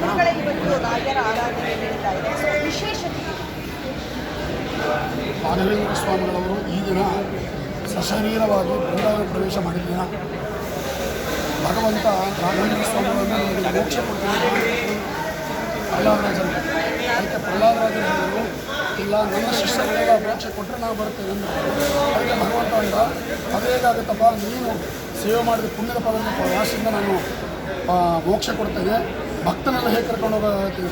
ಮಕ್ಕಳೇ ಸ್ವಾಮಿಗಳವರು ಈ ದಿನ ಸಶರೀರವಾಗಿ ಬೃಂದಾವನ ಪ್ರವೇಶ ಮಾಡಿದ ದಿನ ಭಗವಂತ ರಾಘವೇಂದ್ರ ಸ್ವಾಮಿಗಳನ್ನು ನಮಗೆ ಮೋಕ್ಷ ಕೊಡ್ತಾರೆ ಪ್ರಹ್ಲಾದರಾಜರು ಅದಕ್ಕೆ ಪ್ರಹ್ಲಾದರಾಜರು ಹೇಳಿದರು, ಇಲ್ಲ, ನನ್ನ ಶಿಷ್ಯರಿಗೆಲ್ಲ ಮೋಕ್ಷ ಕೊಟ್ಟರೆ ನಾವು ಬರ್ತೇವೆ ಅದಕ್ಕೆ ಭಗವಂತ ಅಂದ ಅದೇಗಾಗುತ್ತಪ್ಪ ನೀನು ಸೇವೆ ಮಾಡಿದ ಪುಣ್ಯದ ಪದವನ್ನು ಪ್ರವಾಸದಿಂದ ನಾನು ಮೋಕ್ಷ ಕೊಡ್ತೇನೆ ಭಕ್ತನೆಲ್ಲ ಹೇಗೆ ಕರ್ಕೊಂಡು ಹೋಗೋದಾಗಿ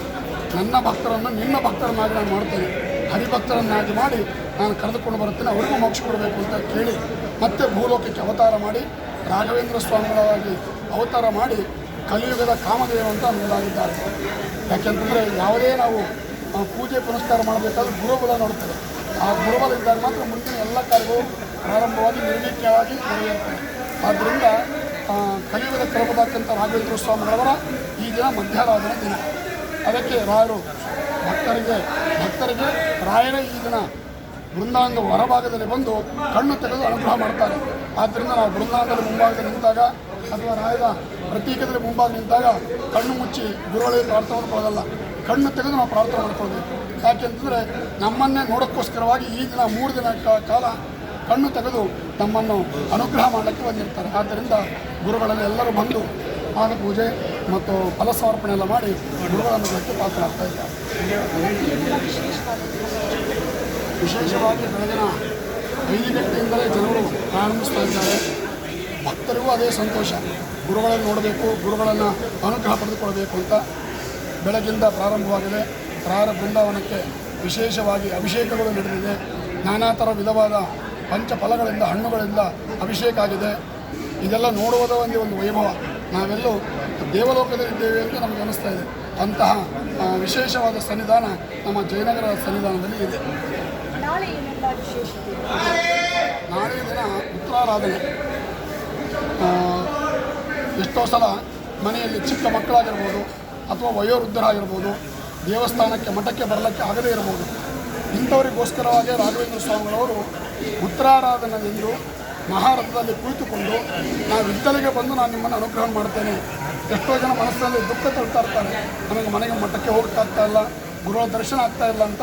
ನನ್ನ ಭಕ್ತರನ್ನು ನಿನ್ನ ಭಕ್ತರನ್ನಾಗಿ ನಾನು ಮಾಡ್ತೇನೆ. ಹರಿಭಕ್ತರನ್ನಾಗಿ ಮಾಡಿ ನಾನು ಕರೆದುಕೊಂಡು ಬರುತ್ತೇನೆ. ಅವ್ರಿಗೂ ಮೋಕ್ಷ ಕೊಡಬೇಕು ಅಂತ ಕೇಳಿ ಮತ್ತೆ ಭೂಲೋಕಕ್ಕೆ ಅವತಾರ ಮಾಡಿ, ರಾಘವೇಂದ್ರ ಸ್ವಾಮಿಗಳಾಗಿ ಅವತಾರ ಮಾಡಿ ಕಲಿಯುಗದ ಕಾಮದೇವ ಅಂತ ಅನ್ನಲಾಗಿದ್ದಾರೆ ಯಾಕೆಂತಂದರೆ ಯಾವುದೇ ನಾವು ಪೂಜೆ ಪುನಸ್ಕಾರ ಮಾಡಬೇಕಾದ್ರೆ ಗುರುಬಲ ನೋಡ್ತೇವೆ ಆ ಗುರುಬಲ ಇದ್ದಾಗ ಮಾತ್ರ ಮುಂದಿನ ಎಲ್ಲ ಕಾರ್ಯಗಳು ಪ್ರಾರಂಭವಾಗಿ ನಿರ್ವಿಘ್ನವಾಗಿ ನಡೆಯುತ್ತವೆ. ಆದ್ದರಿಂದ ಕಲಿಯುಗದ ಕಲ್ಪದಾಕ್ಯಂತ ರಾಘವೇಂದ್ರ ಸ್ವಾಮಿಗಳವರ ಈ ದಿನ ಮಧ್ಯಾರಾಧನೆ ದಿನ. ಅದಕ್ಕೆ ರಾಯರು ಭಕ್ತರಿಗೆ ಭಕ್ತರಿಗೆ ರಾಯರೇ ಈ ದಿನ ಬೃಂದಾಂಗ ಹೊರಭಾಗದಲ್ಲಿ ಬಂದು ಕಣ್ಣು ತೆಗೆದು ಅನುಗ್ರಹ ಮಾಡ್ತಾರೆ. ಆದ್ದರಿಂದ ನಾವು ಬೃಂದಾವನದ ಮುಂಭಾಗದಲ್ಲಿ ನಿಂತಾಗ ಅಥವಾ ರಾಯರ ಪ್ರತೀಕದಲ್ಲಿ ಮುಂಭಾಗ ನಿಂತಾಗ ಕಣ್ಣು ಮುಚ್ಚಿ ಗುರುಗಳಿಗೆ ಪ್ರಾರ್ಥನೆ ಮಾಡ್ಕೊಳ್ಳೋದಲ್ಲ ಕಣ್ಣು ತೆಗೆದು ನಾವು ಪ್ರಾರ್ಥನೆ ಮಾಡ್ಕೊಳ್ಬೇಕು. ಯಾಕೆಂತಂದರೆ ನಮ್ಮನ್ನೇ ನೋಡೋಕ್ಕೋಸ್ಕರವಾಗಿ ಈ ದಿನ ಮೂರು ದಿನ ಕಾಲ ಕಣ್ಣು ತೆಗೆದು ತಮ್ಮನ್ನು ಅನುಗ್ರಹ ಮಾಡಲಿಕ್ಕೆ ಬಂದಿರ್ತಾರೆ. ಆದ್ದರಿಂದ ಗುರುಗಳಲ್ಲಿ ಎಲ್ಲರೂ ಬಂದು ಪಾದ ಪೂಜೆ ಮತ್ತು ಫಲ ಸಮರ್ಪಣೆ ಎಲ್ಲ ಮಾಡಿ ಗುರುಗಳನ್ನು ಬೆಳೆದು ಪಾತ್ರರಾಗ್ತಾ ಇದ್ದಾರೆ. ವಿಶೇಷವಾಗಿ ಬೆಳಗಿನ ಐದು ಗಂಟೆಯಿಂದಲೇ ಜನರು ಪ್ರಾರಂಭಿಸ್ತಾ ಇದ್ದಾರೆ. ಭಕ್ತರಿಗೂ ಅದೇ ಸಂತೋಷ. ಗುರುಗಳನ್ನು ನೋಡಬೇಕು, ಗುರುಗಳನ್ನು ಅನುಗ್ರಹ ಪಡೆದುಕೊಳ್ಬೇಕು ಅಂತ ಬೆಳಗಿಂದ ಪ್ರಾರಂಭವಾಗಿದೆ. ಪ್ರಾರ ಬೃಂದಾವನಕ್ಕೆ ವಿಶೇಷವಾಗಿ ಅಭಿಷೇಕಗಳು ನಡೆದಿದೆ. ನಾನಾ ಥರ ವಿಧವಾದ ಪಂಚಫಲಗಳಿಂದ ಹಣ್ಣುಗಳಿಂದ ಅಭಿಷೇಕ ಆಗಿದೆ. ಇದೆಲ್ಲ ನೋಡುವುದ ಒಂದು ಒಂದು ವೈಭವ. ನಾವೆಲ್ಲೂ ದೇವಲೋಕದಲ್ಲಿದ್ದೇವೆ ಅಂತ ನಮಗೆ ಅನಿಸ್ತಾ ಇದೆ. ಅಂತಹ ವಿಶೇಷವಾದ ಸನ್ನಿಧಾನ ನಮ್ಮ ಜಯನಗರ ಸನ್ನಿಧಾನದಲ್ಲಿ ಇದೆ. ನಾಳೆ ದಿನ ಉತ್ತರಾರಾಧನೆ. ಎಷ್ಟೋ ಸಲ ಮನೆಯಲ್ಲಿ ಚಿಕ್ಕ ಮಕ್ಕಳಾಗಿರ್ಬೋದು ಅಥವಾ ವಯೋವೃದ್ಧರಾಗಿರ್ಬೋದು ದೇವಸ್ಥಾನಕ್ಕೆ ಮಠಕ್ಕೆ ಬರಲಿಕ್ಕೆ ಆಗದೇ ಇರಬಹುದು. ಇಂಥವರಿಗೋಸ್ಕರವಾಗಿ ರಾಘವೇಂದ್ರ ಸ್ವಾಮಿಗಳವರು ಉತ್ತರಾರಾಧನೆಂದು ಮಹಾರಥದಲ್ಲಿ ಕುಳಿತುಕೊಂಡು ನಾವು ಇದ್ದಲಿಗೆ ಬಂದು ನಾನು ನಿಮ್ಮನ್ನು ಅನುಗ್ರಹ ಮಾಡ್ತೇನೆ. ಎಷ್ಟೋ ಜನ ಮನಸ್ಸಿನಲ್ಲಿ ದುಃಖ ತಳ್ತಾ ಇರ್ತಾರೆ. ನನಗೆ ಮನೆಗೆ ಮಠಕ್ಕೆ ಹೋಗಕ್ಕಾಗ್ತಾ ಇಲ್ಲ, ಗುರುಗಳ ದರ್ಶನ ಆಗ್ತಾ ಇಲ್ಲ ಅಂತ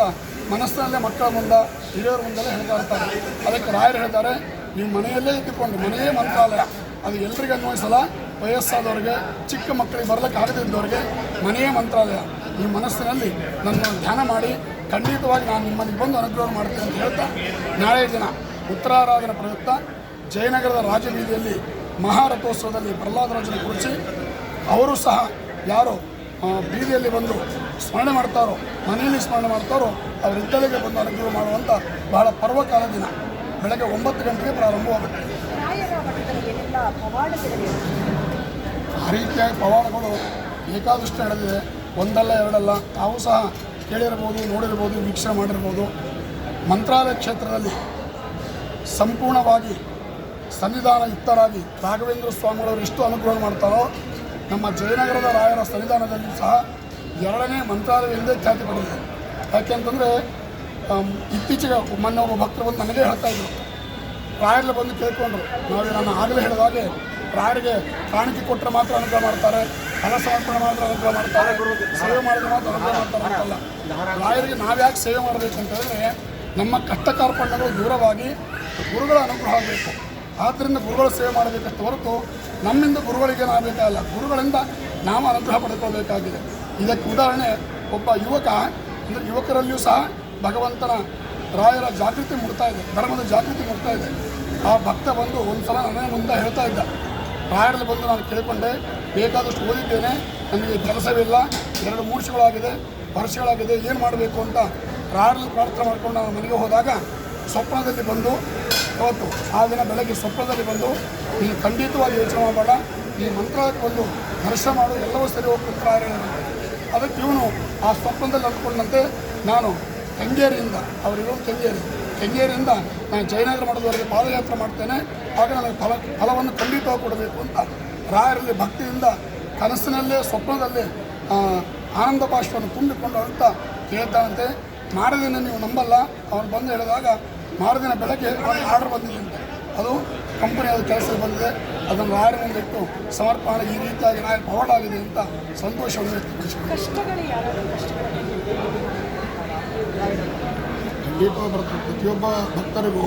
ಮನಸ್ಸಿನಲ್ಲೇ ಮಕ್ಕಳ ಮುಂದೆ, ಹಿರಿಯರ ಮುಂದಲೇ ಹೇಳ್ತಾ ಇರ್ತಾರೆ. ಅದಕ್ಕೆ ರಾಯರು ಹೇಳ್ತಾರೆ, ನೀವು ಮನೆಯಲ್ಲೇ ಇದ್ದುಕೊಂಡು, ಮನೆಯೇ ಮಂತ್ರಾಲಯ. ಅದು ಎಲ್ರಿಗೂ ಅನ್ವಯಿಸಲ್ಲ ವಯಸ್ಸಾದವ್ರಿಗೆ, ಚಿಕ್ಕ ಮಕ್ಕಳಿಗೆ ಬರಲಿಕ್ಕೆ ಆಗದಿದ್ದವ್ರಿಗೆ ಮನೆಯೇ ಮಂತ್ರಾಲಯ. ಈ ಮನಸ್ಸಿನಲ್ಲಿ ನನ್ನ ಧ್ಯಾನ ಮಾಡಿ ಖಂಡಿತವಾಗಿ ನಾನು ನಿಮ್ಮಲ್ಲಿ ಬಂದು ಅನುಗ್ರಹ ಮಾಡ್ತೇನೆ ಅಂತ ಹೇಳ್ತಾ, ನಾಳೆ ದಿನ ಉತ್ತರಾರಾಧನೆ ಪ್ರಯುಕ್ತ ಜಯನಗರದ ರಾಜಬೀದಿಯಲ್ಲಿ ಮಹಾರಥೋತ್ಸವದಲ್ಲಿ ಪ್ರಹ್ಲಾದರಾಜನ ಕುರಿಸಿ ಅವರು ಸಹ ಯಾರು ಬೀದಿಯಲ್ಲಿ ಬಂದು ಸ್ಮರಣೆ ಮಾಡ್ತಾರೋ, ಮನೆಯಲ್ಲಿ ಸ್ಮರಣೆ ಮಾಡ್ತಾರೋ ಅವರಿದ್ದಲಿಗೆ ಬಂದು ಅನುಗ್ರಹ ಮಾಡುವಂಥ ಬಹಳ ಪರ್ವಕಾಲ ದಿನ. ಬೆಳಗ್ಗೆ ಒಂಬತ್ತು ಗಂಟೆಗೆ ಪ್ರಾರಂಭವಾಗುತ್ತೆ. ಆ ರೀತಿಯಾಗಿ ಪವಾಡಗಳು ಬೇಕಾದಷ್ಟು ನಡೆದಿದೆ ಒಂದಲ್ಲ ಎರಡಲ್ಲ, ತಾವು ಸಹ ಕೇಳಿರ್ಬೋದು ನೋಡಿರ್ಬೋದು ವೀಕ್ಷಣೆ ಮಾಡಿರ್ಬೋದು ಮಂತ್ರಾಲಯ ಕ್ಷೇತ್ರದಲ್ಲಿ ಸಂಪೂರ್ಣವಾಗಿ ಸನ್ನಿಧಾನ ಯುಕ್ತರಾಗಿ ರಾಘವೇಂದ್ರ ಸ್ವಾಮಿಗಳವರು ಎಷ್ಟು ಅನುಗ್ರಹ ಮಾಡ್ತಾರೋ, ನಮ್ಮ ಜಯನಗರದ ರಾಯರ ಸನ್ನಿಧಾನದಲ್ಲಿ ಸಹ ಎರಡನೇ ಮಂತ್ರಾಲಯ ಎಂದೇ ಖ್ಯಾತಿ ಪಡೆದಿದೆ. ಯಾಕೆಂತಂದರೆ ಇತ್ತೀಚೆಗೆ ಮೊನ್ನೆ ಭಕ್ತರು ಬಂದು ನನಗೇ ಹೇಳ್ತಾ ಇದ್ರು. ರಾಯರಲ್ಲಿ ಬಂದು ಕೇಳ್ಕೊಂಡ್ರು. ನಾವು ನಾನು ಆಗಲೇ ಹೇಳಿದ ಹಾಗೆ ರಾಯರಿಗೆ ಕಾಣಿಕೆ ಕೊಟ್ಟರೆ ಮಾತ್ರ ಅನುಗ್ರಹ ಮಾಡ್ತಾರೆ. ಫಲ ಸಮರ್ಪಣೆ ಮಾತ್ರ ಅನುಗ್ರಹ ಮಾಡ್ತಾರೆ ಸೇವೆ ಮಾಡಿದ್ರೆ ಮಾತ್ರ ಅನುಗ್ರಹ ಮಾಡ್ತಾರೆ ಅಂತಲ್ಲ ರಾಯರಿಗೆ ನಾವ್ಯಾಕೆ ಸೇವೆ ಮಾಡಬೇಕು ಅಂತ ನಮ್ಮ ಕಷ್ಟ ಕಾರ್ಪಣ್ಯಗಳು ದೂರವಾಗಿ ಗುರುಗಳ ಅನುಗ್ರಹ ಆಗಬೇಕು. ಆದ್ದರಿಂದ ಗುರುಗಳ ಸೇವೆ ಮಾಡಬೇಕಷ್ಟು ಹೊರತು ನಮ್ಮಿಂದ ಗುರುಗಳಿಗೆ ಆಗಬೇಕಾಗಲ್ಲ ಗುರುಗಳಿಂದ ನಾವು ಅನುಗ್ರಹ ಪಡೆದುಕೊಳ್ಬೇಕಾಗಿದೆ ಇದಕ್ಕೆ ಉದಾಹರಣೆ ಒಬ್ಬ ಯುವಕ, ಅಂದರೆ ಯುವಕರಲ್ಲಿಯೂ ಸಹ ಭಗವಂತನ ರಾಯರ ಜಾಗೃತಿ ಮೂಡ್ತಾ ಇದೆ. ಧರ್ಮದ ಜಾಗೃತಿ ಮೂಡ್ತಾ ಇದೆ. ಆ ಭಕ್ತ ಬಂದು ಒಂದು ಸಲ ನನ್ನ ಮುಂದೆ ಹೇಳ್ತಾ ಇದ್ದ. ರಾಯರಲ್ಲಿ ಬಂದು ನಾನು ಕೇಳಿಕೊಂಡೆ. ಬೇಕಾದಷ್ಟು ಓದಿದ್ದೇನೆ. ನನಗೆ ಕೆಲಸವಿಲ್ಲ ಎರಡು ಮೂರ್ಷಗಳಾಗಿದೆ ವರ್ಷಗಳಾಗಿದೆ. ಏನು ಮಾಡಬೇಕು ಅಂತ ರಾಯರಲ್ಲಿ ಪ್ರಾರ್ಥನೆ ಮಾಡ್ಕೊಂಡು ನಾನು ಮನೆಗೆ ಹೋದಾಗ ಸ್ವಪ್ನದಲ್ಲಿ ಬಂದು ಇವತ್ತು ಆ ದಿನ ಬೆಳಗ್ಗೆ ಸ್ವಪ್ನದಲ್ಲಿ ಬಂದು ನೀನು ಖಂಡಿತವಾಗಿ ಯೋಚನೆ ಮಾಡಬೇಡ. ಈ ಮಂತ್ರಾಲಯಕ್ಕೆ ಬಂದು ದರ್ಶನ ಮಾಡು. ಎಲ್ಲವೂ ಸರಿ ಹೇಳಿದ್ರು. ಅದಕ್ಕೆ ಇವನು ಆ ಸ್ವಪ್ನದಲ್ಲಿ ಅಂದ್ಕೊಂಡಂತೆ, ನಾನು ಕೆಂಗೇರಿಯಿಂದ ಅವರಿರೋ ಕೆಂಗೇರಿ ಕೆಂಗೇರಿಯಿಂದ ನಾನು ಜಯನಗರ ಮಠದವರೆಗೆ ಪಾದಯಾತ್ರೆ ಮಾಡ್ತೇನೆ. ಆಗ ನನಗೆ ಫಲ, ಫಲವನ್ನು ಖಂಡಿತವಾಗಿ ಕೊಡಬೇಕು ಅಂತ ರಾಯರಲ್ಲಿ ಭಕ್ತಿಯಿಂದ ಕನಸಿನಲ್ಲೇ, ಸ್ವಪ್ನದಲ್ಲೇ ಆನಂದ ಬಾಷ್ಪವನ್ನು ತುಂಬಿಕೊಂಡು ಅಂತ ಕೇಳ್ತಾನಂತೆ ಮಾರದಿನ ನೀವು ನಂಬಲ್ಲ. ಅವನು ಬಂದು ಹೇಳಿದಾಗ, ಮಾರದಿನ ಬೆಳಗ್ಗೆ ಅವನಿಗೆ ಆರ್ಡರ್ ಬಂದಿಲ್ಲಂತೆ ಅದು ಕಂಪನಿ ಅದು ಕೆಲಸಕ್ಕೆ ಬಂದಿದೆ. ಅದನ್ನು ರಾಯರ ಮುಂದಿಟ್ಟು ಸಮರ್ಪಣೆ ಈ ರೀತಿಯಾಗಿ ನಾಯಕ ಪವಾಡ ಆಗಿದೆ ಅಂತ ಸಂತೋಷವನ್ನು ವ್ಯಕ್ತಪಡಿಸಿದೆ ಕಷ್ಟಗಳು ಬರುತ್ತೆ ಪ್ರತಿಯೊಬ್ಬ ಭಕ್ತರಿಗೂ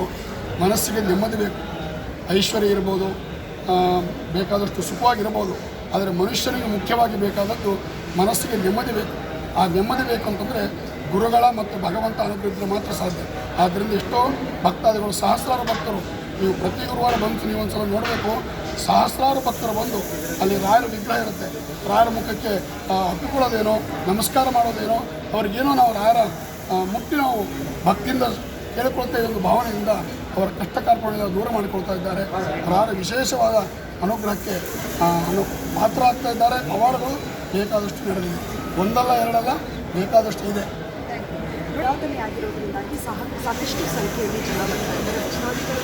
ಮನಸ್ಸಿಗೆ ನೆಮ್ಮದಿ ಬೇಕು. ಐಶ್ವರ್ಯ ಇರ್ಬೋದು ಬೇಕಾದಷ್ಟು ಸುಖವಾಗಿರ್ಬೋದು. ಆದರೆ ಮನುಷ್ಯನಿಗೆ ಮುಖ್ಯವಾಗಿ ಬೇಕಾದದ್ದು ಮನಸ್ಸಿಗೆ ನೆಮ್ಮದಿ ಬೇಕು. ಆ ನೆಮ್ಮದಿ ಬೇಕು ಅಂತಂದರೆ ಗುರುಗಳ ಮತ್ತು ಭಗವಂತ ಅನುಗ್ರಹಿದ್ರೆ ಮಾತ್ರ ಸಾಧ್ಯ. ಆದ್ದರಿಂದ ಎಷ್ಟೋ ಭಕ್ತಾದಿಗಳು, ಸಹಸ್ರಾರು ಭಕ್ತರು, ನೀವು ಪ್ರತಿ ಗುರುವಾರ ಬಂದು ನೀವು ಒಂದು ಸಲ ನೋಡಬೇಕು. ಸಹಸ್ರಾರು ಭಕ್ತರು ಬಂದು ಅಲ್ಲಿ ರಾಯರ ವಿಗ್ರಹ ಇರುತ್ತೆ. ರಾಯರ ಮುಖಕ್ಕೆ ಅಪ್ಪಿಕೊಳ್ಳೋದೇನೋ ನಮಸ್ಕಾರ ಮಾಡೋದೇನೋ, ಅವ್ರಿಗೇನೋ ನಾವು ರಾಯರ ಮುಟ್ಟಿ ನಾವು ಭಕ್ತಿಯಿಂದ ಕೇಳಿಕೊಳ್ತೇವೆ ಒಂದು ಭಾವನೆಯಿಂದ ಅವರ ಕಷ್ಟ ಕಾರ್ಪಣ್ಯದಿಂದ ದೂರ ಮಾಡಿಕೊಳ್ತಾ ಇದ್ದಾರೆ. ಅವರ ವಿಶೇಷವಾದ ಅನುಗ್ರಹಕ್ಕೆ ಅನು ಪಾತ್ರ ಆಗ್ತಾ ಇದ್ದಾರೆ. ಅವಾರ್ಡ್ಗಳು ಬೇಕಾದಷ್ಟು ನಡೆದಿದೆ. ಒಂದಲ್ಲ ಎರಡಲ್ಲ ಬೇಕಾದಷ್ಟು ಇದೆ. ಪುರಾತನೆ ಆಗಿರೋದ್ರಿಂದಾಗಿ ಸಹ ಸಾಕಷ್ಟು ಸಂಖ್ಯೆಯಲ್ಲಿ ಜನ ಬರ್ತಾ ಇದ್ದಾರೆ. ಭಜನಾದಿಗಳು